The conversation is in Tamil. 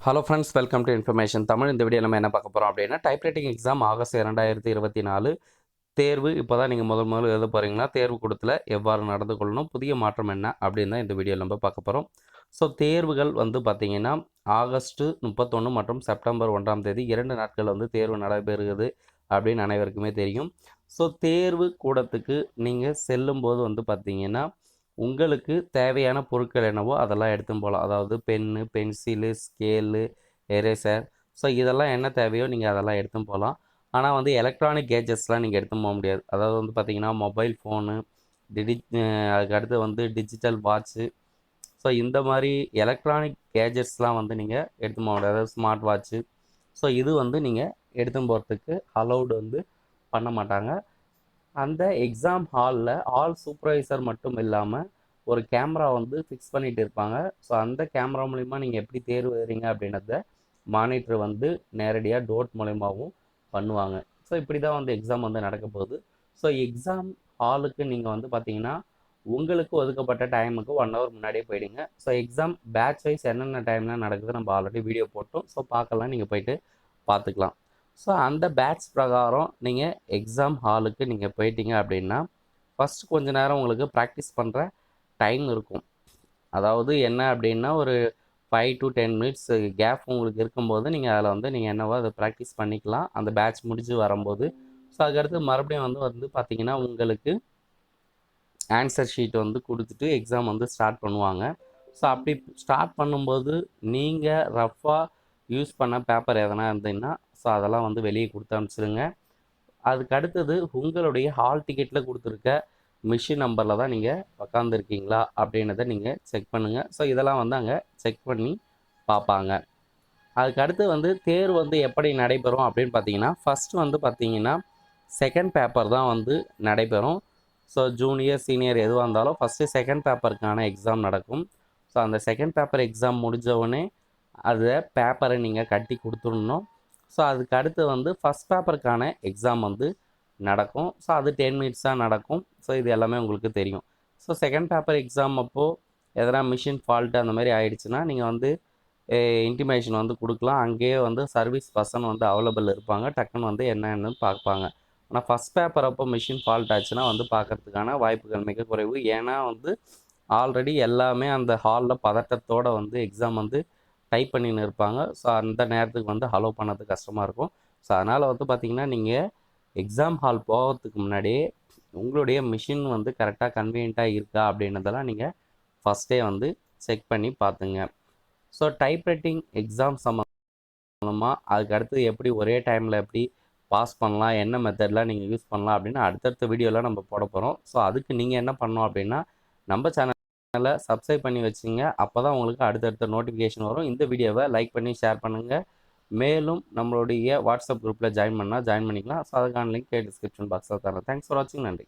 Hello friends welcome to information Tamil இந்த வீடியோ நம்ம என்ன பார்க்க போகிறோம் அப்படின்னா டைப்ரைட்டிங் எக்ஸாம் ஆகஸ்ட் இரண்டாயிரத்தி இருபத்தி நாலு தேர்வு. இப்போ தான் நீங்கள் முதல் முதல்ல எழுத போகிறீங்கன்னா தேர்வு கூடத்தில் எவ்வாறு நடந்து கொள்ளணும்? புதிய மாற்றம் என்ன? அப்படின்னு தான் இந்த வீடியோ நம்ம பார்க்க போகிறோம் ஸோ தேர்வுகள் வந்து பார்த்திங்கன்னா ஆகஸ்ட்டு முப்பத்தொன்று மற்றும் செப்டம்பர் ஒன்றாம் தேதி இரண்டு நாட்கள் வந்து தேர்வு நடைபெறுகிறது அப்படின்னு அனைவருக்குமே தெரியும். ஸோ தேர்வு கூடத்துக்கு நீங்கள் செல்லும்போது வந்து பார்த்திங்கன்னா உங்களுக்கு தேவையான பொருட்கள் என்னவோ அதெல்லாம் எடுத்துன்னு போகலாம். அதாவது pen pencil scale eraser. So இதெல்லாம் என்ன தேவையோ நீங்கள் அதெல்லாம் எடுத்துன்னு போகலாம். ஆனால் வந்து எலக்ட்ரானிக் கேஜெட்ஸ்லாம் நீங்கள் எடுத்துன்னு போக முடியாது. அதாவது வந்து பார்த்திங்கன்னா மொபைல் ஃபோனு டிடி அதுக்கு அடுத்து வந்து டிஜிட்டல் வாட்ச்சு. ஸோ இந்த மாதிரி எலக்ட்ரானிக் கேஜெட்ஸ்லாம் வந்து நீங்கள் எடுத்துன்னு போக முடியாது. அதாவது ஸ்மார்ட் வாட்ச்சு. ஸோ இது வந்து நீங்கள் எடுத்துன்னு போகிறதுக்கு அலௌடு வந்து பண்ண மாட்டாங்க. அந்த எக்ஸாம் ஹாலில் ஆல் சூப்பர்வைசர் மட்டும் இல்லாமல் ஒரு கேமரா வந்து ஃபிக்ஸ் பண்ணிட்டு இருப்பாங்க. ஸோ அந்த கேமரா மூலிமா நீங்கள் எப்படி தேர்வு எழுதுறீங்க அப்படின்றத மானிட்டர் வந்து நேரடியாக டோட் மூலிமாவும் பண்ணுவாங்க. ஸோ இப்படி தான் வந்து எக்ஸாம் வந்து நடக்க போகுது. ஸோ எக்ஸாம் ஹாலுக்கு நீங்கள் வந்து பார்த்தீங்கன்னா உங்களுக்கு ஒதுக்கப்பட்ட டைமுக்கு ஒன் ஹவர் முன்னாடியே போயிடுங்க. ஸோ எக்ஸாம் பேட்ச் வைஸ் என்னென்ன டைம்லாம் நடக்குது நம்ம ஆல்ரெடி வீடியோ போட்டோம். ஸோ பார்க்கலாம் நீங்கள் போயிட்டு பார்த்துக்கலாம். ஸோ அந்த பேட்ச் பிரகாரம் நீங்கள் எக்ஸாம் ஹாலுக்கு நீங்கள் போயிட்டீங்க அப்படின்னா ஃபஸ்ட் கொஞ்ச நேரம் உங்களுக்கு ப்ராக்டிஸ் பண்ணுற டைம் இருக்கும். அதாவது என்ன அப்படின்னா ஒரு five to ten minutes gap உங்களுக்கு இருக்கும்போது நீங்கள் அதில் வந்து நீங்கள் என்னவோ அதை ப்ராக்டிஸ் பண்ணிக்கலாம். அந்த பேட்ச் முடிஞ்சு வரும்போது. ஸோ அதுக்கடுத்து மறுபடியும் வந்து வந்து பார்த்தீங்கன்னா உங்களுக்கு ஆன்சர் ஷீட் வந்து கொடுத்துட்டு எக்ஸாம் வந்து ஸ்டார்ட் பண்ணுவாங்க. ஸோ அப்படி ஸ்டார்ட் பண்ணும்போது நீங்கள் ரஃபாக யூஸ் பண்ண பேப்பர் எதனா இருந்தீங்கன்னா ஸோ அதெல்லாம் வந்து வெளியே கொடுத்து அனுப்பிச்சிடுங்க. அதுக்கு அடுத்தது உங்களுடைய ஹால் டிக்கெட்டில் கொடுத்துருக்க மிஷின் நம்பரில் தான் நீங்கள் உக்காந்துருக்கீங்களா அப்படின்றத நீங்கள் செக் பண்ணுங்கள் ஸோ இதெல்லாம் வந்து அங்கே செக் பண்ணி பார்ப்பாங்க. அதுக்கு அடுத்து வந்து தேர்வு வந்து எப்படி நடைபெறும் அப்படின்னு பார்த்தீங்கன்னா ஃபஸ்ட்டு வந்து பார்த்தீங்கன்னா செகண்ட் பேப்பர் தான் வந்து நடைபெறும். ஸோ ஜூனியர் சீனியர் எதுவாக இருந்தாலும் ஃபஸ்ட்டு செகண்ட் பேப்பருக்கான எக்ஸாம் நடக்கும். ஸோ அந்த செகண்ட் பேப்பர் எக்ஸாம் முடிஞ்சவுடனே அதை பேப்பரை நீங்கள் கட்டி கொடுத்துடணும். ஸோ அதுக்கு அடுத்து வந்து ஃபஸ்ட் பேப்பருக்கான எக்ஸாம் வந்து நடக்கும். ஸோ அது டென் மினிட்ஸ் தான் நடக்கும். ஸோ இது எல்லாமே உங்களுக்கு தெரியும். ஸோ செகண்ட் பேப்பர் எக்ஸாம் அப்போது எதனா மிஷின் ஃபால்ட்டு அந்த மாதிரி ஆயிடுச்சுன்னா நீங்கள் வந்து இன்டிமேஷன் வந்து கொடுக்கலாம். அங்கேயே வந்து சர்வீஸ் பர்சன் வந்து அவைலபிள் இருப்பாங்க. டக்குன்னு வந்து என்னென்னு பார்ப்பாங்க. ஆனால் ஃபஸ்ட் பேப்பர் அப்போ மிஷின் ஃபால்ட் ஆச்சுன்னா வந்து பார்க்கறதுக்கான வாய்ப்புகள் மிக குறைவு. ஏன்னா வந்து ஆல்ரெடி எல்லாமே அந்த ஹாலில் பதட்டத்தோடு வந்து எக்ஸாம் வந்து டைப் பண்ணின்னு இருப்பாங்க. ஸோ அந்த நேரத்துக்கு வந்து ஹலோ பண்ணது கஷ்டமாக இருக்கும். ஸோ அதனால் வந்து பார்த்திங்கன்னா நீங்கள் எக்ஸாம் ஹால் போகிறதுக்கு முன்னாடியே உங்களுடைய மிஷின் வந்து கரெக்டாக கன்வீனியண்ட்டாக இருக்கா அப்படின்றதெல்லாம் நீங்கள் ஃபஸ்ட்டே வந்து செக் பண்ணி பார்த்துங்க. ஸோ டைப்ரைட்டிங் எக்ஸாம் சம்மந்தமாக அதுக்கு அடுத்து எப்படி ஒரே டைமில் எப்படி பாஸ் பண்ணலாம் என்ன மெத்தட்லாம் நீங்கள் யூஸ் பண்ணலாம் அப்படின்னு அடுத்தடுத்த வீடியோலாம் நம்ம போட போகிறோம் ஸோ அதுக்கு நீங்கள் என்ன பண்ணணும் அப்படின்னா நம்ம சேனலை சப்ஸ்கிரைப் பண்ணி வச்சுங்க. அப்போ தான் உங்களுக்கு அடுத்தடுத்த நோட்டிஃபிகேஷன் வரும். இந்த வீடியோவை லைக் பண்ணி ஷேர் பண்ணுங்கள் மேலும் நம்மளுடைய வாட்ஸ்அப் குரூப்பில் ஜாயின் பண்ணால் ஜாயின் பண்ணிக்கலாம் ஸோ அதுக்கான லிங்க் டிஸ்கிரிப்ஷன் பாக்ஸில் தரேன் தேங்க்ஸ் ஃபார் வாட்சிங் நன்றி